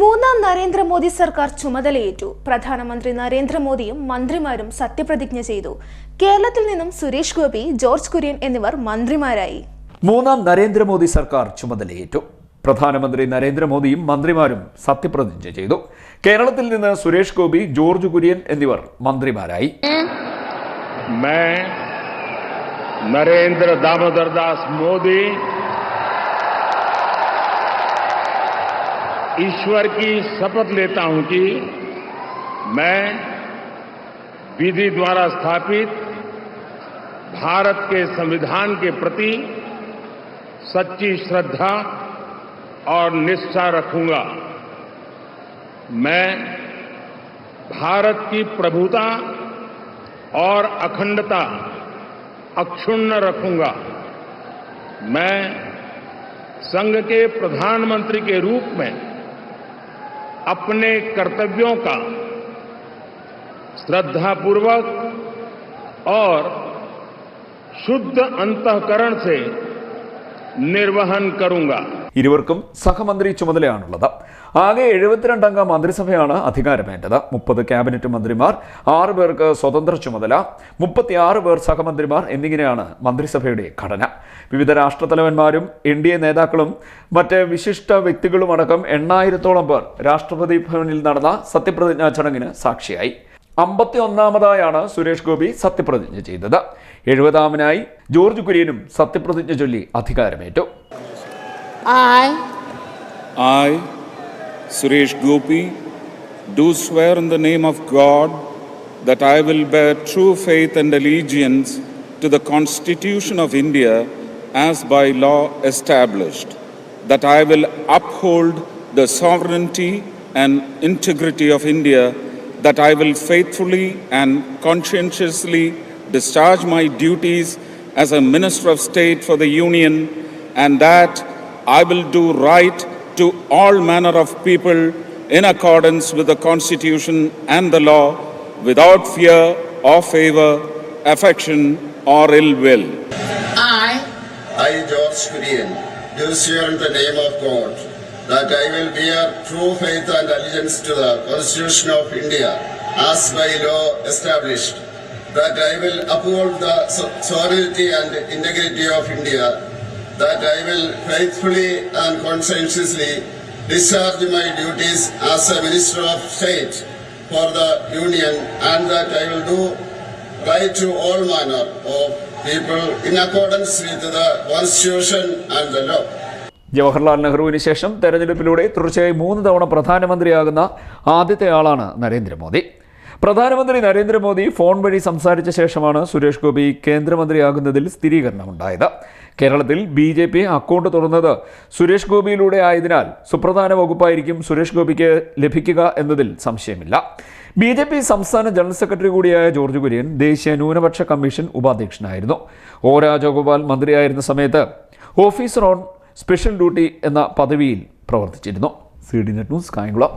മൂന്നാം നരേന്ദ്രമോദി സർക്കാർ ചുമതലയേറ്റു. പ്രധാനമന്ത്രി നരേന്ദ്രമോദിയും മന്ത്രിമാരും സത്യപ്രതിജ്ഞ ചെയ്തു. കേരളത്തിൽ നിന്നും സുരേഷ് ഗോപി ജോർജ് കുര്യൻ എന്നിവർ മന്ത്രിമാരായി. മൂന്നാം നരേന്ദ്രമോദി സർക്കാർ ചുമതലയേറ്റു. പ്രധാനമന്ത്രി നരേന്ദ്രമോദിയും മന്ത്രിമാരും സത്യപ്രതിജ്ഞ ചെയ്തു. കേരളത്തിൽ നിന്ന് സുരേഷ് ഗോപി ജോർജ് കുര്യൻ എന്നിവർ മന്ത്രിമാരായി. നരേന്ദ്ര ദാമോദർദാസ് മോദി ईश्वर की शपथ लेता हूँ कि मैं विधि द्वारा स्थापित भारत के संविधान के प्रति सच्ची श्रद्धा और निष्ठा रखूँगा। मैं भारत की प्रभुता और अखंडता अक्षुण्ण रखूँगा। मैं संघ के प्रधानमंत्री के रूप में अपने कर्तव्यों का श्रद्धापूर्वक और शुद्ध अंतकरण से निर्वहन करूंगा ഇരുവർക്കും സഹമന്ത്രി ചുമതലയാണുള്ളത് ആകെ എഴുപത്തിരണ്ടംഗ മന്ത്രിസഭയാണ് അധികാരമേറ്റത്. മുപ്പത് ക്യാബിനറ്റ് മന്ത്രിമാർ ആറ് പേർക്ക് സ്വതന്ത്ര ചുമതല മുപ്പത്തിയാറ് പേർ സഹമന്ത്രിമാർ എന്നിങ്ങനെയാണ് മന്ത്രിസഭയുടെ ഘടന. വിവിധ രാഷ്ട്രത്തലവന്മാരും എൻ ഡി എ നേതാക്കളും മറ്റ് വിശിഷ്ട വ്യക്തികളുമടക്കം എണ്ണായിരത്തോളം പേർ രാഷ്ട്രപതി ഭവനിൽ നടന്ന സത്യപ്രതിജ്ഞാ ചടങ്ങിന് സാക്ഷിയായി. അമ്പത്തി ഒന്നാമതായാണ് സുരേഷ് ഗോപി സത്യപ്രതിജ്ഞ ചെയ്തത്. എഴുപതാമനായി ജോർജ് കുര്യനും സത്യപ്രതിജ്ഞ ചൊല്ലി അധികാരമേറ്റു. I, I, Suresh Gopi, do swear in the name of God that I will bear true faith and allegiance to the Constitution of India as by law established, that I will uphold the sovereignty and integrity of India, that I will faithfully and conscientiously discharge my duties as a Minister of State for the Union, and that I will do right to all manner of people in accordance with the Constitution and the law, without fear or favor, affection or ill will. I, I, George Kurian, do swear in the name of God that I will bear true faith and allegiance to the Constitution of India as by law established, that I will uphold the sovereignty and integrity of India, that I will faithfully and conscientiously discharge my duties as a Minister of State for the Union, and that I will do right to all manner of people in accordance with the Constitution and the law. Jawaharlal നെഹ്റുവിന് ശേഷം തെരഞ്ഞെടുപ്പിലൂടെ തുടർച്ചയായി മൂന്ന് തവണ പ്രധാനമന്ത്രിയാകുന്ന ആദ്യത്തെ ആളാണ് നരേന്ദ്രമോദി പ്രധാനമന്ത്രി Narendra Modi phone വഴി സംസാരിച്ച ശേഷമാണ് സുരേഷ് ഗോപി കേന്ദ്രമന്ത്രിയാകുന്നതിൽ സ്ഥിരീകരണമുണ്ടായത് കേരളത്തിൽ ബി ജെ പി അക്കൗണ്ട് തുറന്നത് സുരേഷ് ഗോപിയിലൂടെ ആയതിനാൽ സുപ്രധാന വകുപ്പായിരിക്കും സുരേഷ് ഗോപിക്ക് ലഭിക്കുക എന്നതിൽ സംശയമില്ല. ബി ജെ പി സംസ്ഥാന ജനറൽ സെക്രട്ടറി കൂടിയായ ജോർജ് കുര്യൻ ദേശീയ ന്യൂനപക്ഷ കമ്മീഷൻ ഉപാധ്യക്ഷനായിരുന്നു. ഒ രാജഗോപാൽ മന്ത്രിയായിരുന്ന സമയത്ത് ഓഫീസർ ഓൺ സ്പെഷ്യൽ ഡ്യൂട്ടി എന്ന പദവിയിൽ പ്രവർത്തിച്ചിരുന്നു. C D net news Kayamkulam.